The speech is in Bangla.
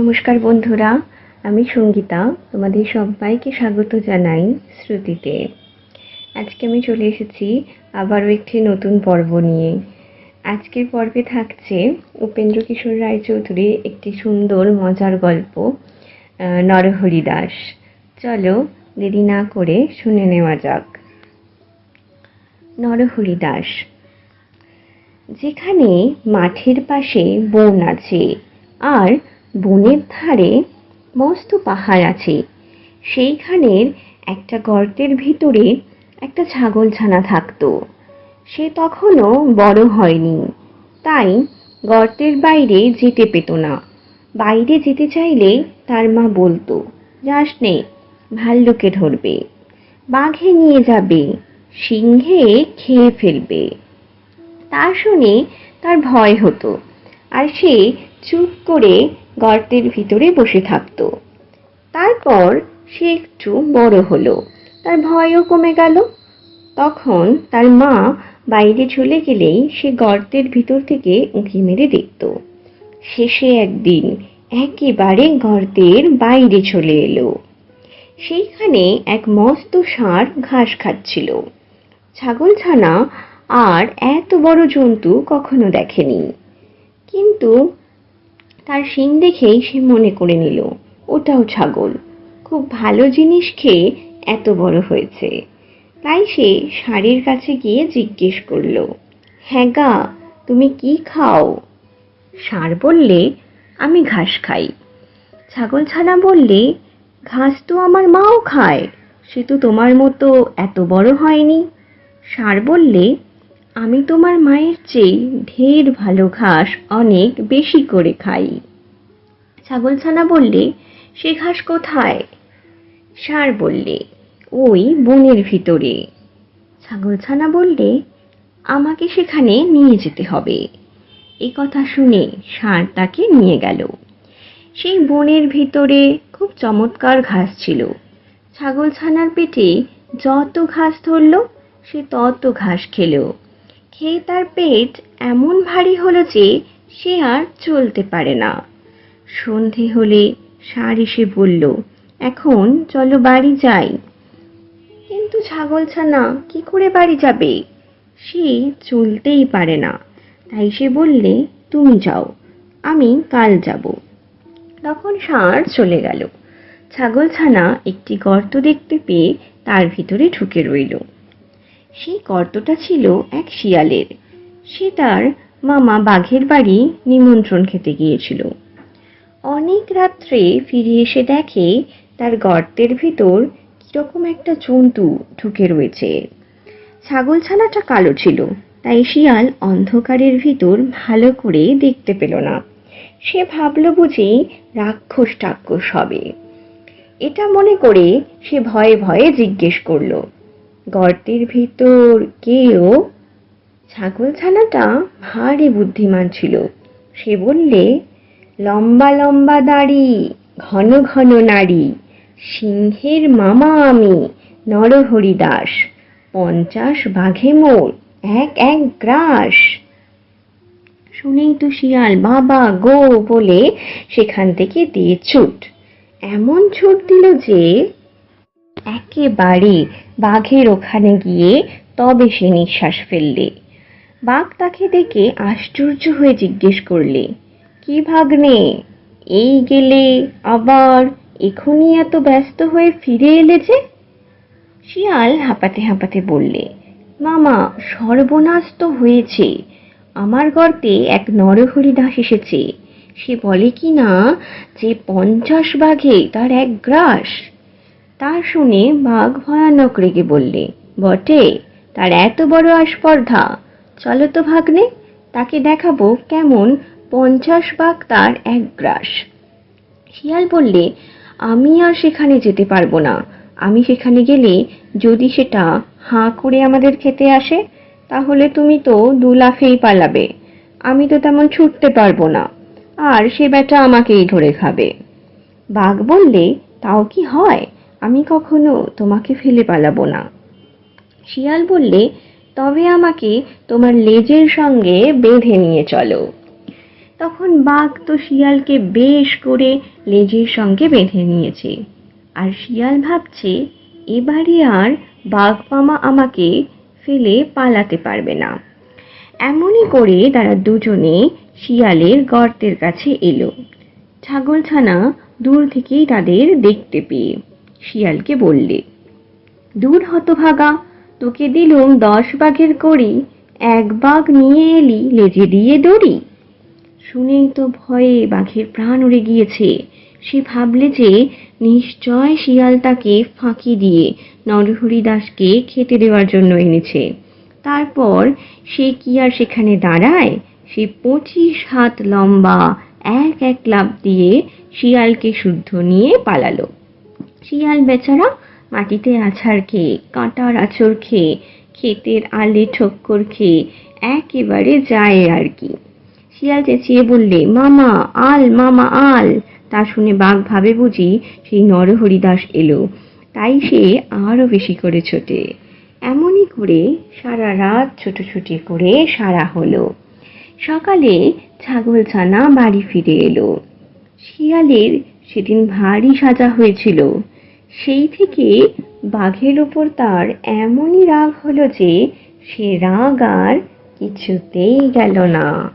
নমস্কার বন্ধুরা, আমি সঙ্গীতা, তোমাদের সবাইকে স্বাগত জানাই শ্রুতিতে। আজকে আমি চলে এসেছি আবারও একটি নতুন পর্ব নিয়ে। আজকের পর্বে থাকছে উপেন্দ্র কিশোর রায়চৌধুরীর একটি সুন্দর, মজার গল্প নরহরি দাস। চলো দেরি না করে শুনে নেওয়া যাক। নরহরি দাস, যেখানে মাঠের পাশে বন আছে, আর বনের ধারে মস্ত পাহাড় আছে। সেইখানের একটা গর্তের ভিতরে একটা ছাগলছানা থাকতো। সে তখনও বড় হয়নি। তাই গর্তের বাইরে যেতে পেত না। বাইরে যেতে চাইলে তার মা বলতো, যাস নে ভাল্লুকে ধরবে। বাঘে নিয়ে যাবে, সিংহে খেয়ে ফেলবে। তা শুনে তার ভয় হতো। আর সে চুপ করে গর্তের ভিতরে বসে থাকতো। তারপর সে একটু বড় হলো। তার ভয়ও কমে গেল। তখন তার মা বাইরে চলে গেলেই সে গর্তের ভিতর থেকে উঁকি মেরে দেখত। শেষে একদিন একেবারে গর্তের বাইরে চলে এলো। সেইখানে এক মস্ত ষাঁড় ঘাস খাচ্ছিল। ছাগলছানা আর এত বড় জন্তু কখনো দেখেনি। কিন্তু তার শিং দেখেই সে মনে করে নিল, ওটাও ছাগল। খুব ভালো জিনিস খেয়ে এত বড় হয়েছে। তাই সে ষাঁড়ের কাছে গিয়ে জিজ্ঞেস করল হ্যাঁ গা, তুমি কি খাও? ষাঁড় বললে, আমি ঘাস খাই। ছাগল ছাগলছানা বললে, ঘাস তো আমার মাও খায়, সে তো তোমার মতো এত বড় হয়নি। ষাঁড় বললে আমি তোমার মায়ের চেয়ে ঢের ভালো ঘাস অনেক বেশি করে খাই। ছাগলছানা বললে, সে ঘাস কোথায়? ষাঁড় বললে, ওই বনের ভিতরে। ছাগলছানা বললে, আমাকে সেখানে নিয়ে যেতে হবে। এই কথা শুনে ষাঁড় তাকে নিয়ে গেল। সেই বনের ভিতরে খুব চমৎকার ঘাস ছিল। ছাগলছানার পেটে যত ঘাস ধরল, সে তত ঘাস খেলো। খেয়ে তার পেট এমন ভারী হলো যে সে আর চলতে পারে না। সন্ধে হলে ষাঁড় এসে বলল, এখন চলো বাড়ি যাই। কিন্তু ছাগলছানা কি করে বাড়ি যাবে? সে চলতেই পারে না। তাই সে বললে, তুমি যাও, আমি কাল যাব। তখন ষাঁড় চলে গেল। ছাগলছানা একটি গর্ত দেখতে পেয়ে তার ভিতরে ঢুকে রইল। সেই গর্তটা ছিল এক শিয়ালের। সে তার মামা বাঘের বাড়ি নিমন্ত্রণ খেতে গিয়েছিল। অনেক রাত্রে ফিরে এসে দেখে তার গর্তের ভিতর কীরকম একটা জন্তু ঢুকে রয়েছে। ছাগলছানাটা কালো ছিল, তাই শিয়াল অন্ধকারের ভিতর ভালো করে দেখতে পেল না। সে ভাবল বুঝি রাক্ষস টাক্ষস হবে। এটা মনে করে সে ভয়ে ভয়ে জিজ্ঞেস করল গর্তের ভিতর কেউ ছাগলছানাটা ভারী বুদ্ধিমান ছিল। সে বললে, লম্বা লম্বা দাড়ি, ঘন ঘন নাড়ি সিংহের মামা আমি, নরহরি দাস, পঞ্চাশ বাঘে মোর, এক এক গ্রাস। শুনেই তো শিয়াল, বাবা গো বলে সেখান থেকে দিয়ে ছুট। এমন ছুট দিল যে একেবারে বাঘের ওখানে গিয়ে তবে সে নিঃশ্বাস ফেললে। বাঘ তাকে দেখে আশ্চর্য হয়ে জিজ্ঞেস করলে, কি ভাগ্নে, এই গেলে আবার এখনই এত ব্যস্ত হয়ে ফিরে এলে যে? শিয়াল হাঁপাতে হাঁপাতে বললে, মামা, সর্বনাশ তো হয়েছে। আমার গর্তে এক নরহরি দাস এসেছে। সে বলে কি না যে পঞ্চাশ বাঘে তার এক গ্রাস। তা শুনে বাঘ ভয়ানক রেগে বললে, বটে, তার এত বড় আস্পর্ধা। চলো তো ভাগ্নে, তাকে দেখাবো কেমন পঞ্চাশ বাঘ তার এক গ্রাস। শিয়াল বললে, আমি আর সেখানে যেতে পারব না। আমি সেখানে গেলে যদি সেটা হাঁ করে আমাদের খেতে আসে, তাহলে তুমি তো দু লাফেই পালাবে। আমি তো তেমন ছুটতে পারব না। আর সে বেটা আমাকেই ধরে খাবে। বাঘ বললে, তাও কি হয়? আমি কখনো তোমাকে ফেলে পালাবো না। শিয়াল বললে, তবে আমাকে তোমার লেজের সঙ্গে বেঁধে নিয়ে চলো। তখন বাঘ তো শিয়ালকে বেশ করে লেজের সঙ্গে বেঁধে নিয়েছে। আর শিয়াল ভাবছে, এবারে আর বাঘ মামা আমাকে ফেলে পালাতে পারবে না। এমনই করে তারা দুজনে শিয়ালের গর্তের কাছে এলো। ছাগলছানা দূর থেকেই তাদের দেখতে পেয়ে। শিয়ালকে বললে, দূর হতভাগা, তোকে দিলুম দশ বাঘের করি এক বাঘ নিয়ে এলি, লেজে দিয়ে দড়ি। শুনেই তো ভয়ে বাঘের প্রাণ উড়ে গিয়েছে। সে ভাবলে যে, নিশ্চয় শিয়াল তাকে ফাঁকি দিয়ে নরহরি দাসকে খেতে দেওয়ার জন্য এনেছে। তারপর সে কি আর সেখানে দাঁড়ায়? সে পঁচিশ হাত লম্বা, এক এক লাফ দিয়ে শিয়ালকে শুদ্ধ নিয়ে পালালো। শিয়াল বেচারা মাটিতে আছাড় খেয়ে, কাঁটার আছর খেয়ে, ক্ষেতের আলে ঠক্কর খেয়ে, একেবারে যায় আর কি। শিয়াল চেঁচিয়ে বললে, মামা, আল মামা, আল। তা শুনে বাঘ ভাবে বুঝি সেই নরহরিদাস এলো। তাই সে আরও বেশি করে ছোটে। এমনই করে সারা রাত ছোটাছুটি করে সারা হলো। সকালে ছাগলছানা বাড়ি ফিরে এলো। শিয়ালের সেদিন ভারী সাজা হয়েছিল। সেই থেকে বাঘের ওপর তার এমনই রাগ হলো যে সে রাগ আর কিছুতেই গেল না।